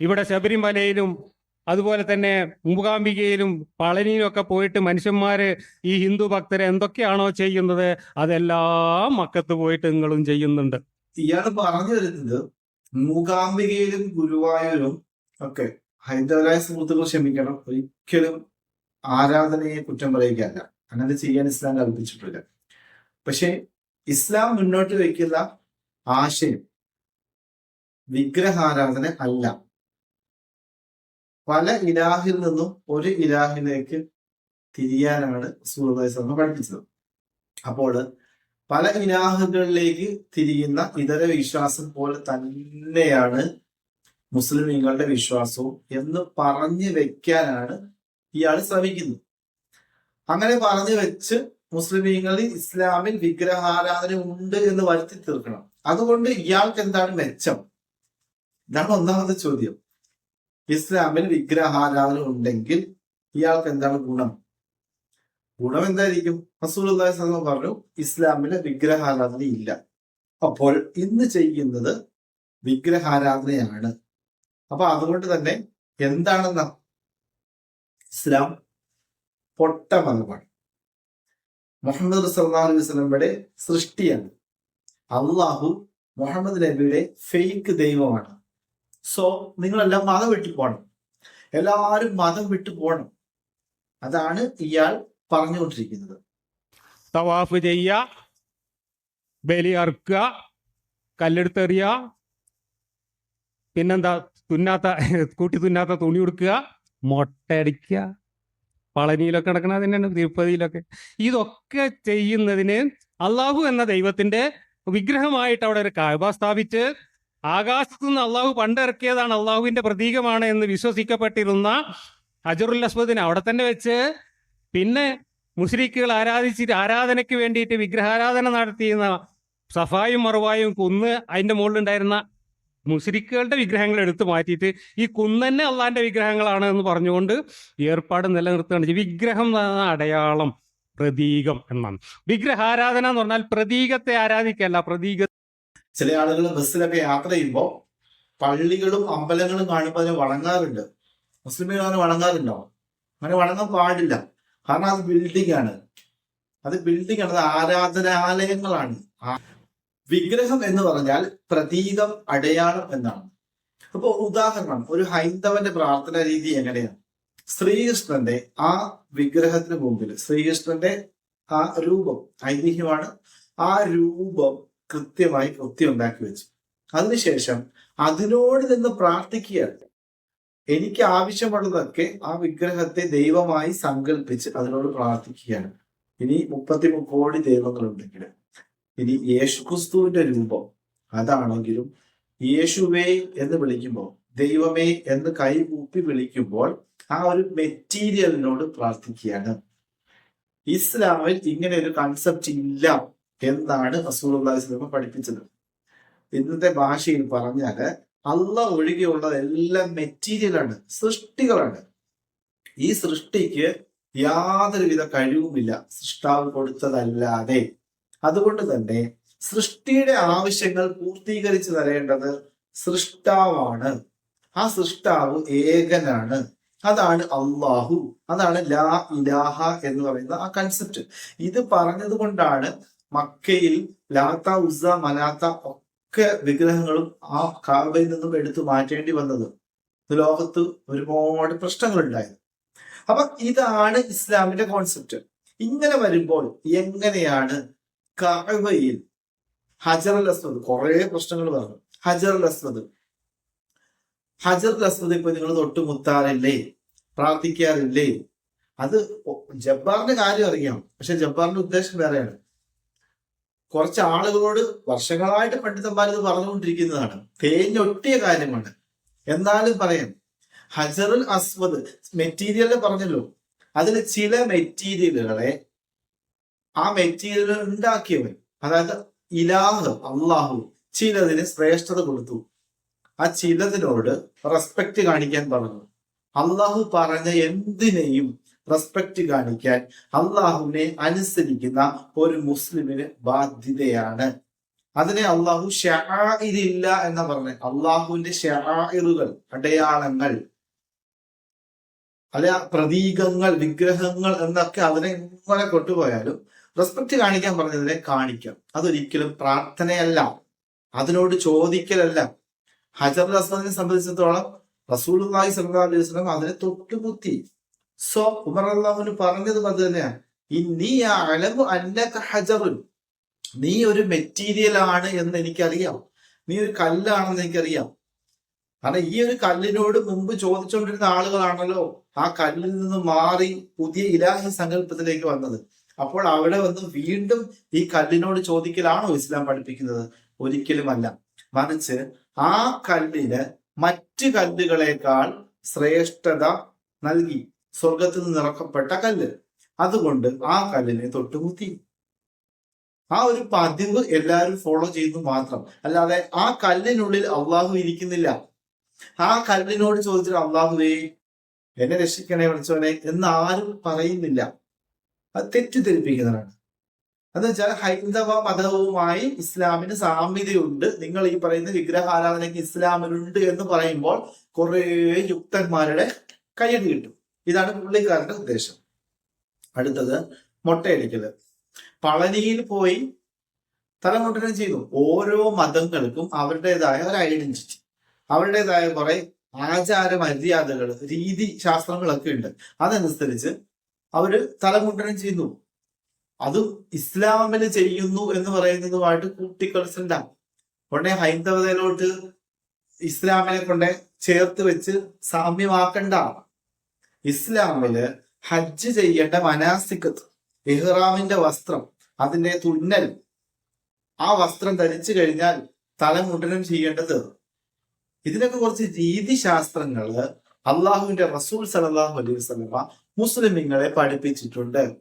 ഇവിടെ ശബരിമലയിലും അതുപോലെ തന്നെ മൂകാംബികയിലും പളനിയിലും ഒക്കെ പോയിട്ട് മനുഷ്യന്മാര് ഈ ഹിന്ദു ഭക്തരെ എന്തൊക്കെയാണോ ചെയ്യുന്നത് അതെല്ലാം മക്കത്ത് പോയിട്ട് നിങ്ങളും ചെയ്യുന്നുണ്ട്. ഇയാൾ പറഞ്ഞു വരുന്നത് മൂകാംബികയിലും ഗുരുവായൂരും ഒക്കെ ഹൈന്ദവരായ സുഹൃത്തുക്കൾ ക്ഷമിക്കണം ഒരിക്കലും ആരാധനയെ കുറ്റം പറയുകയല്ല. അങ്ങനെ ചെയ്യാൻ ഇസ്ലാം കൽപ്പിച്ചിട്ടില്ല പക്ഷെ ഇസ്ലാം മുന്നോട്ട് വയ്ക്കുന്ന ആശയം വിഗ്രഹാരാധന അല്ല. പല ഇലാഹിൽ നിന്നും ഒരു ഇലാഹിലേക്ക് തിരിയാനാണ് സൂർദാസ പഠിപ്പിച്ചത്. അപ്പോൾ പല ഇലാഹുകളിലേക്ക് തിരിയുന്ന ഇതര വിശ്വാസം പോലെ തന്നെയാണ് മുസ്ലിമീങ്ങളുടെ വിശ്വാസവും എന്ന് പറഞ്ഞു വെക്കാനാണ് ഇയാൾ ശ്രമിക്കുന്നത്. അങ്ങനെ പറഞ്ഞു വെച്ച് മുസ്ലിമീങ്ങളിൽ ഇസ്ലാമിൽ വിഗ്രഹാരാധന ഉണ്ട് എന്ന് വരുത്തി തീർക്കണം. അതുകൊണ്ട് ഇയാൾക്ക് എന്താണ് മെച്ചം? ഇതാണ് ഒന്നാമത്തെ ചോദ്യം. ഇസ്ലാമിൽ വിഗ്രഹാരാധന ഉണ്ടെങ്കിൽ ഇയാൾക്ക് എന്താണ് ഗുണം? ഗുണം എന്തായിരിക്കും? റസൂൽ പറഞ്ഞു ഇസ്ലാമിലെ വിഗ്രഹാരാധന ഇല്ല. അപ്പോൾ ഇന്ന് ചെയ്യുന്നത് വിഗ്രഹാരാധനയാണ്. അപ്പൊ അതുകൊണ്ട് തന്നെ എന്താണെന്ന? ഇസ്ലാം പൊട്ട മതമാണ്. മുഹമ്മദ് സല്ലാ അലൈഹി സൃഷ്ടിയാണ്. അള്ളാഹു മുഹമ്മദ് നബിയുടെ ഫെയ്ക്ക് ദൈവമാണ്. സോ നിങ്ങളെല്ലാം മതം വിട്ടു പോകണം. എല്ലാവരും മതം വിട്ടു പോകണം. അതാണ് ഇയാൾ പറഞ്ഞുകൊണ്ടിരിക്കുന്നത്. തവാഫ് ചെയ്യുക ബലി അറുക്കുക കല്ലെടുത്തെറിയ പിന്നെന്താ തുന്നാത്ത കൂട്ടി തുന്നാത്ത തുണി കൊടുക്കുക മൊട്ടയടിക്കുക പളനിയിലൊക്കെ നടക്കണ തന്നെയാണ് തിരുപ്പതിയിലൊക്കെ. ഇതൊക്കെ ചെയ്യുന്നതിന് അള്ളാഹു എന്ന ദൈവത്തിന്റെ വിഗ്രഹമായിട്ട് അവിടെ ഒരു കായബ സ്ഥാപിച്ച് ആകാശത്തു നിന്ന് അള്ളാഹു പണ്ടിറക്കിയതാണ് അള്ളാഹുവിന്റെ പ്രതീകമാണ് എന്ന് വിശ്വസിക്കപ്പെട്ടിരുന്ന ഹജറുൽ അസ്വദിനെ അവിടെ തന്നെ വെച്ച് പിന്നെ മുസ്ലിക്കുകൾ ആരാധിച്ചിട്ട് ആരാധനയ്ക്ക് വേണ്ടിയിട്ട് വിഗ്രഹാരാധന നടത്തിയിരുന്ന സഫായും മറുവായും കുന്ന് അതിന്റെ മുകളിലുണ്ടായിരുന്ന മുസ്ലിക്കുകളുടെ വിഗ്രഹങ്ങൾ എടുത്തു മാറ്റിയിട്ട് ഈ കുന്ന് തന്നെ അള്ളാന്റെ വിഗ്രഹങ്ങളാണ് എന്ന് പറഞ്ഞുകൊണ്ട് ഏർപ്പാട് നിലനിർത്തുകയാണ് വിഗ്രഹം എന്ന അടയാളം പ്രതീകം എന്നാണ്. വിഗ്രഹാരാധന എന്ന് പറഞ്ഞാൽ പ്രതീകത്തെ ആരാധിക്കല്ല പ്രതീക ചില ആളുകൾ ബസ്സിലൊക്കെ യാത്ര ചെയ്യുമ്പോൾ പള്ളികളും അമ്പലങ്ങളും കാണുമ്പോൾ അതിനെ വണങ്ങാറുണ്ട്. മുസ്ലിമുകൾ അങ്ങനെ വണങ്ങാറുണ്ടോ? അങ്ങനെ വണങ്ങാൻ പാടില്ല. കാരണം അത് ബിൽഡിംഗ് ആണ്. അത് ബിൽഡിംഗ് ആണ്. അത് ആരാധനാലയങ്ങളാണ്. വിഗ്രഹം എന്ന് പറഞ്ഞാൽ പ്രതീകം അടയാളം എന്നാണ്. അപ്പൊ ഉദാഹരണം ഒരു ഹൈന്ദവന്റെ പ്രാർത്ഥന രീതി എങ്ങനെയാണ്? ശ്രീകൃഷ്ണന്റെ ആ വിഗ്രഹത്തിന് മുമ്പിൽ ശ്രീകൃഷ്ണന്റെ ആ രൂപം ഐതിഹ്യമാണ് ആ രൂപം കൃത്യമായി വൃത്തി ഉണ്ടാക്കി വെച്ചു. അതിനുശേഷം അതിനോട് നിന്ന് പ്രാർത്ഥിക്കുകയാണ്. എനിക്ക് ആവശ്യമുള്ളതൊക്കെ ആ വിഗ്രഹത്തെ ദൈവമായി സങ്കല്പിച്ച് അതിനോട് പ്രാർത്ഥിക്കുകയാണ്. ഇനി മുപ്പത്തി കോടി ദൈവങ്ങളുണ്ടെങ്കിൽ ഇനി യേശുക്രിസ്തുവിന്റെ രൂപം അതാണെങ്കിലും യേശുവേ എന്ന് വിളിക്കുമ്പോൾ ദൈവമേ എന്ന് കൈകൂപ്പി വിളിക്കുമ്പോൾ ആ ഒരു മെറ്റീരിയലിനോട് പ്രാർത്ഥിക്കുകയാണ്. ഇസ്ലാമിൽ ഇങ്ങനെ ഒരു കൺസെപ്റ്റ് ഇല്ല. എന്നാണ് റസൂൽ അള്ളാഹി പഠിപ്പിച്ചത്? ഇന്നത്തെ ഭാഷയിൽ പറഞ്ഞാൽ അല്ല ഒഴികെയുള്ളത് എല്ലാം മെറ്റീരിയലാണ് സൃഷ്ടികളാണ്. ഈ സൃഷ്ടിക്ക് യാതൊരുവിധ കഴിവുമില്ല. സൃഷ്ടാവ് കൊടുത്തതല്ലാതെ. അതുകൊണ്ട് തന്നെ സൃഷ്ടിയുടെ ആവശ്യങ്ങൾ പൂർത്തീകരിച്ചു തരേണ്ടത് സൃഷ്ടാവാണ്. ആ സൃഷ്ടാവ് ഏകനാണ്. അതാണ് അള്ളാഹു അതാണ് ലാ ഇലാഹ എന്ന് പറയുന്ന ആ കൺസെപ്റ്റ് ഇത് പറഞ്ഞത് കൊണ്ടാണ് മക്കയിൽ ലാത്ത ഉസ മലാത്ത ഒക്കെ വിഗ്രഹങ്ങളും ആ കാവയിൽ നിന്നും എടുത്തു മാറ്റേണ്ടി വന്നത്. ലോകത്ത് ഒരുപാട് പ്രശ്നങ്ങൾ ഉണ്ടായത് അപ്പൊ ഇതാണ് ഇസ്ലാമിന്റെ കോൺസെപ്റ്റ് ഇങ്ങനെ വരുമ്പോൾ എങ്ങനെയാണ് കാവയിൽ ഹജർ അൽ കുറെ പ്രശ്നങ്ങൾ പറഞ്ഞു ഹജർ അൽ ഹജർ അൽ ഇപ്പൊ നിങ്ങൾ തൊട്ടുമുത്താറില്ലേ പ്രാർത്ഥിക്കാറില്ലേ? അത് ജബ്ബാറിന്റെ കാര്യം അറിയാം. പക്ഷെ ജബ്ബാറിന്റെ ഉദ്ദേശം വേറെയാണ്. കുറച്ച് ആളുകളോട് വർഷങ്ങളായിട്ട് പണ്ഡിതന്മാർ ഇത് പറഞ്ഞുകൊണ്ടിരിക്കുന്നതാണ്. തേഞ്ഞൊട്ടിയ കാര്യമാണ്. എന്നാലും പറയാം ഹജറുൽ അസ്വദ് മെറ്റീരിയൽ പറഞ്ഞല്ലോ അതിൽ ചില മെറ്റീരിയലുകളെ ആ മെറ്റീരിയൽ ഉണ്ടാക്കിയവൻ അതായത് ഇലാഹ് അള്ളാഹു ചിലതിന് ശ്രേഷ്ഠത കൊടുത്തു. ആ ചിലതിനോട് റെസ്പെക്ട് കാണിക്കാൻ പറഞ്ഞു. അള്ളാഹു പറഞ്ഞ എന്തിനേയും റെസ്പെക്ട് കാണിക്കാൻ അള്ളാഹുവിനെ അനുസരിക്കുന്ന ഒരു മുസ്ലിമിന് ബാധ്യതയാണ്. അതിനെ അള്ളാഹു ഷാഇരില്ല എന്ന് പറഞ്ഞ. അള്ളാഹുവിന്റെ ഷാഇറുകൾ അടയാളങ്ങൾ അല്ല പ്രതീകങ്ങൾ വിഗ്രഹങ്ങൾ എന്നൊക്കെ അതിനെ ഇങ്ങനെ കൊണ്ടുപോയാലും റെസ്പെക്ട് കാണിക്കാൻ പറഞ്ഞതിനെ കാണിക്കാം. അതൊരിക്കലും പ്രാർത്ഥനയല്ല. അതിനോട് ചോദിക്കലല്ല. ഹജർ അസ്മദിനെ സംബന്ധിച്ചിടത്തോളം സ്വല്ലല്ലാഹു അലൈഹി വസല്ലം അതിനെ തൊട്ടുകുത്തി സോ ഉമർ അള്ളാഹുന് പറഞ്ഞത് അത് തന്നെയാണ്. അലമു അന്നക ഹജറുൻ. നീ ഒരു മെറ്റീരിയൽ ആണ് എന്ന് എനിക്കറിയാം. നീ ഒരു കല്ലാണെന്ന് എനിക്കറിയാം. കാരണം ഈ ഒരു കല്ലിനോട് മുമ്പ് ചോദിച്ചുകൊണ്ടിരുന്ന ആളുകളാണല്ലോ ആ കല്ലിൽ നിന്ന് മാറി പുതിയ ഇലാഹി സങ്കല്പത്തിലേക്ക് വന്നത്. അപ്പോൾ അവിടെ വന്ന് വീണ്ടും ഈ കല്ലിനോട് ചോദിക്കലാണോ ഇസ്ലാം പഠിപ്പിക്കുന്നത്? ഒരിക്കലുമല്ല. മറിച്ച് ആ കല്ലിന് മറ്റ് കല്ലുകളേക്കാൾ ശ്രേഷ്ഠത നൽകി. സ്വർഗത്തിൽ നിന്ന് ഇറക്കപ്പെട്ട കല്ല്. അതുകൊണ്ട് ആ കല്ലിനെ തൊട്ടുമുത്തി. ആ ഒരു പതിവ് എല്ലാവരും ഫോളോ ചെയ്തു മാത്രം. അല്ലാതെ ആ കല്ലിനുള്ളിൽ അള്ളാഹു ഇരിക്കുന്നില്ല. ആ കല്ലിനോട് ചോദിച്ചിട്ട് അള്ളാഹുവേ എന്നെ രക്ഷിക്കണേ വിളിച്ചവനെ എന്ന് ആരും പറയുന്നില്ല. അത് തെറ്റിദ്ധരിപ്പിക്കുന്നതാണ് എന്ന് വെച്ചാൽ ഹൈന്ദവ മതവുമായി ഇസ്ലാമിന് സാമ്യതയുണ്ട്. നിങ്ങൾ ഈ പറയുന്ന വിഗ്രഹാരാധനയ്ക്ക് ഇസ്ലാമിലുണ്ട് എന്ന് പറയുമ്പോൾ കുറെ യുക്തന്മാരുടെ കയ്യടി കിട്ടും. ഇതാണ് പുള്ളിക്കാരന്റെ ഉദ്ദേശം. അടുത്തത് മുട്ടയടിക്കൽ. പളനിയിൽ പോയി തലമുട്ടനം ചെയ്തു. ഓരോ മതങ്ങൾക്കും അവരുടേതായ ഒരു ഐഡന്റിറ്റി അവരുടേതായ കുറെ ആചാര മര്യാദകൾ രീതി ശാസ്ത്രങ്ങളൊക്കെ ഉണ്ട്. അതനുസരിച്ച് അവർ തലമുട്ടനം ചെയ്യുന്നു അതും ഇസ്ലാമിൽ ചെയ്യുന്നു എന്ന് പറയുന്നതുമായിട്ട് കൂട്ടിക്കളിച്ചില്ല ഉടനെ ഹൈന്ദവതയിലോട്ട് ഇസ്ലാമിനെ കൊണ്ടേ ചേർത്ത് വെച്ച് സാമ്യമാക്കണ്ട. ഇസ്ലാമിൽ ഹജ്ജ് ചെയ്യേണ്ട മനാസിക്കത്ത് ഇഹ്റാമിന്റെ വസ്ത്രം അതിന്റെ തുന്നൽ. ആ വസ്ത്രം ധരിച്ചു കഴിഞ്ഞാൽ തലമുണ്ടനം ചെയ്യേണ്ടത്. ഇതിനൊക്കെ കുറച്ച് രീതിശാസ്ത്രങ്ങൾ അള്ളാഹുവിന്റെ റസൂൽ സലാഹു അലൈഹി വസ്ലമ മുസ്ലിമിങ്ങളെ പഠിപ്പിച്ചിട്ടുണ്ട്.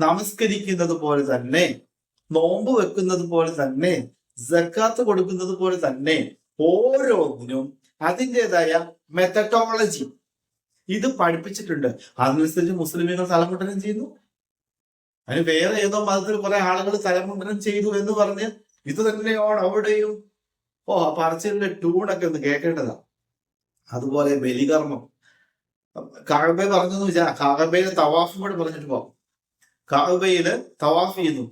നമസ്കരിക്കുന്നത് പോലെ തന്നെ നോമ്പ് വെക്കുന്നത് പോലെ തന്നെ ജക്കാത്ത് കൊടുക്കുന്നത് പോലെ തന്നെ ഓരോന്നിനും അതിന്റെതായ മെത്തഡോളജി ഇത് പഠിപ്പിച്ചിട്ടുണ്ട്. അതനുസരിച്ച് മുസ്ലിമുകൾ തലമുണ്ടനം ചെയ്യുന്നു. അതിന് വേറെ ഏതോ മതത്തിൽ കുറെ ആളുകൾ തലമുണ്ടനം ചെയ്തു എന്ന് പറഞ്ഞ് ഇത് തന്നെയാണ് അവിടെയും. ഓ പറച്ചിലിന്റെ ട്യൂണൊക്കെ ഒന്ന് കേൾക്കേണ്ടതാ അതുപോലെ ബലികർമ്മം. കാബെ പറഞ്ഞെന്ന് വെച്ചാൽ കാബയിലെ തവാഫ് കൂടെ പറഞ്ഞിട്ട് പോവാം കാകബയിൽ തവാഫ് ചെയ്യുന്നു.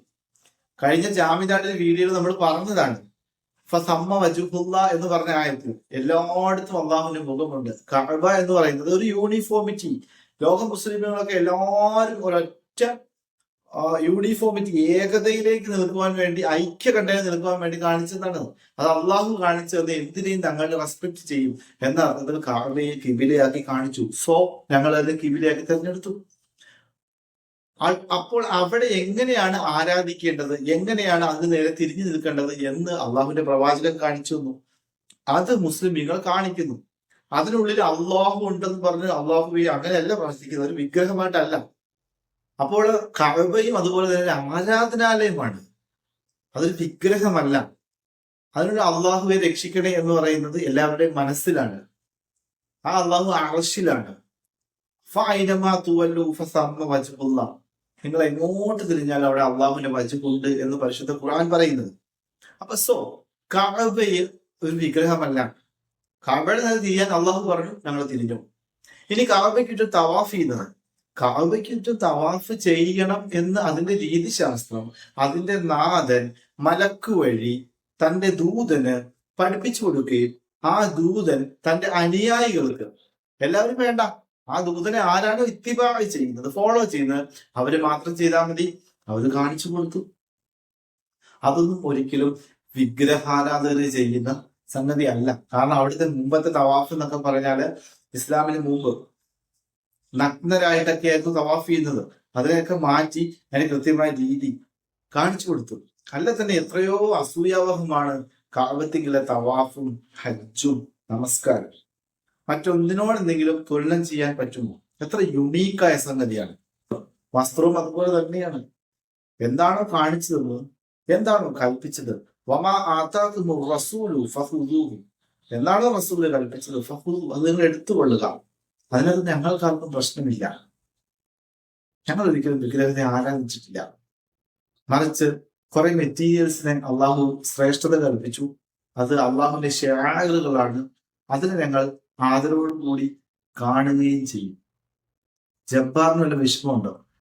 കഴിഞ്ഞ ജാമിദാട്ടിലെ വീഡിയോയിൽ നമ്മൾ പറഞ്ഞതാണ്. ഫസമ്മ എന്ന് പറഞ്ഞ ആയത്തിൽ എല്ലായിടത്തും അള്ളാഹുവിന്റെ മുഖമുണ്ട്. കഅബ എന്ന് പറയുന്നത് ഒരു യൂണിഫോമിറ്റി ലോക മുസ്ലിമുകളൊക്കെ എല്ലാവരും ഒരൊറ്റ യൂണിഫോമിറ്റി ഏകതയിലേക്ക് നിൽക്കുവാൻ വേണ്ടി ഐക്യ കണ്ടയിൽ നിൽക്കുവാൻ വേണ്ടി കാണിച്ചതാണ്. അത് അള്ളാഹു കാണിച്ചത് എന്തിനേയും തങ്ങൾ റെസ്പെക്ട് ചെയ്യും. എന്ന അർത്ഥത്തിൽ കാവയെ കിബിലയാക്കി കാണിച്ചു. സോ ഞങ്ങൾ അത് കിബിലയാക്കി തിരഞ്ഞെടുത്തു. അപ്പോൾ അവിടെ എങ്ങനെയാണ് ആരാധിക്കേണ്ടത്? എങ്ങനെയാണ് അതിന് നേരെ തിരിഞ്ഞു നിൽക്കേണ്ടത് എന്ന് അള്ളാഹുവിന്റെ പ്രവാചകൻ കാണിച്ചു തന്നു. അത് മുസ്ലിമീങ്ങൾ കാണിക്കുന്നു. അതിനുള്ളിൽ അള്ളാഹു ഉണ്ടെന്ന് പറഞ്ഞ് അള്ളാഹു അങ്ങനെയല്ല പ്രാർത്ഥിക്കുന്നത്. ഒരു വിഗ്രഹമായിട്ടല്ല. അപ്പോൾ കഅബയും അതുപോലെ തന്നെ ആരാധനാലയമാണ്. അതൊരു വിഗ്രഹമല്ല. അതിനൊരു അള്ളാഹുവെ രക്ഷിക്കണേ എന്ന് പറയുന്നത് എല്ലാവരുടെയും മനസ്സിലാണ്. ആ അള്ളാഹു അറശിലാണ് ഫൈനമാ തുവല്ലു ഫസമ്മ വജ്ഹുല്ലാ. നിങ്ങൾ എങ്ങോട്ട് തിരിഞ്ഞാൽ അവിടെ അള്ളാഹുവിന്റെ വജുണ്ട് എന്ന് പരിശുദ്ധ ഖുർആൻ പറയുന്നത്. അപ്പൊ സോ കഅബയിൽ ഒരു വിഗ്രഹമല്ല. കാവയുടെ നേരെ തിരിയാൻ അള്ളാഹു പറഞ്ഞു ഞങ്ങൾ തിരിഞ്ഞു. ഇനി ചുറ്റും തവാഫ് ചെയ്യുന്നത്. ചുറ്റും തവാഫ് ചെയ്യണം എന്ന് അതിന്റെ രീതിശാസ്ത്രം അതിന്റെ നാഥൻ മലക്ക് വഴി തന്റെ ദൂതന് പഠിപ്പിച്ചു കൊടുക്കുകയും ആ ദൂതൻ തന്റെ അനുയായികൾക്ക് എല്ലാവരും വേണ്ട ആ ദൂതനെ ആരാണ് ഇത്തിബായി ചെയ്യുന്നത്? ഫോളോ ചെയ്യുന്നത്. അവർ മാത്രം ചെയ്താൽ മതി. അവർ കാണിച്ചു കൊടുത്തു. അതൊന്നും ഒരിക്കലും വിഗ്രഹാരാധകര് ചെയ്യുന്ന സംഗതി അല്ല കാരണം അവിടുത്തെ മുമ്പത്തെ തവാഫ് എന്നൊക്കെ പറഞ്ഞാൽ ഇസ്ലാമിന് മുമ്പ് നഗ്നരായിട്ടൊക്കെ ആയിരുന്നു തവാഫ് ചെയ്യുന്നത്. അതിനെയൊക്കെ മാറ്റി അതിന് കൃത്യമായ രീതി കാണിച്ചു കൊടുത്തു. അല്ല തന്നെ എത്രയോ അസൂയാവഹമാണ് കാവത്തിങ്കിലെ തവാഫും ഹജ്ജും നമസ്കാരം. മറ്റൊന്നിനോട് എന്തെങ്കിലും തുലനം ചെയ്യാൻ പറ്റുമോ? എത്ര യുണീക്കായ സംഗതിയാണ്. വസ്ത്രവും അതുപോലെ തന്നെയാണ്. എന്താണോ കാണിച്ചത്? എന്താണോ കൽപ്പിച്ചത്? വമാ റസൂലു എന്താണോ റസൂൽ കൽപ്പിച്ചത്? ഫഹുദു അത് നിങ്ങൾ എടുത്തുകൊള്ളുക. അതിനകത്ത് ഞങ്ങൾക്കാർക്കും പ്രശ്നമില്ല. ഞങ്ങൾ ഒരിക്കലും വിഗ്രഹത്തെ ആരാധിച്ചിട്ടില്ല. മറിച്ച് കുറെ മെറ്റീരിയൽസിനെ അള്ളാഹു ശ്രേഷ്ഠത കൽപ്പിച്ചു. അത് അള്ളാഹുവിന്റെ ഷെയറുകളാണ് അതിന് ഞങ്ങൾ ആദരവോടുകൂടി കാണുകയും ചെയ്യും. ജബ്ബാറിന് വല്ല വിഷമമുണ്ടോ?